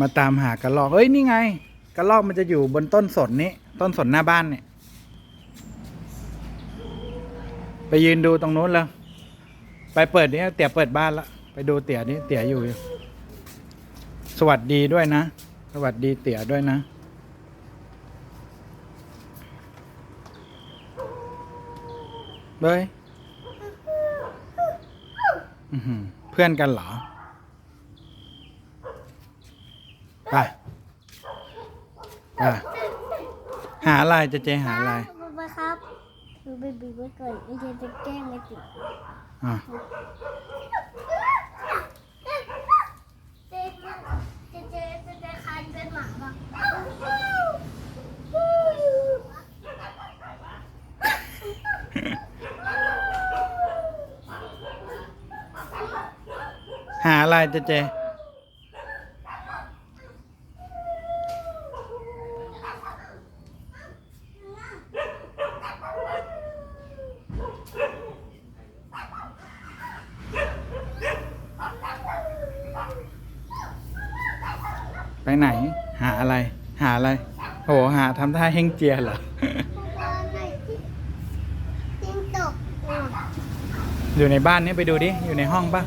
มาตามหากระรอก เอ้ยนี่ไงกระรอกมันจะอยู่บนต้นสนนี้ ต้นสนหน้าบ้านเนี่ย ไปยืนดูตรงนู้นแล้ว ไปเปิดนี่เตี๋ยเปิดบ้านละไปดูเตี๋ยนี่เตี๋ยอยู่สวัสดีด้วยนะ สวัสดีเตี๋ยด้วยนะเบ้ยเพื่อนกันเหรอ ไปไปหาอะไรเจะเจหาอะไรป๊าครับหนูไปบีบไว้ก่อนไม่ใช่จะแกล้งไอ้ติ๋วอะเจ๊เจ๊เจ๊เจ๊เจ๊คานเป็นหมาป่ะหาอะไรเจะเจ ไปไหน หาอะไร หาอะไร โห หาทำท่าเฮงเจียเหรอจิ้งจกอยู่ในบ้านนี่ไปดูดิ อยู่ในห้องปะ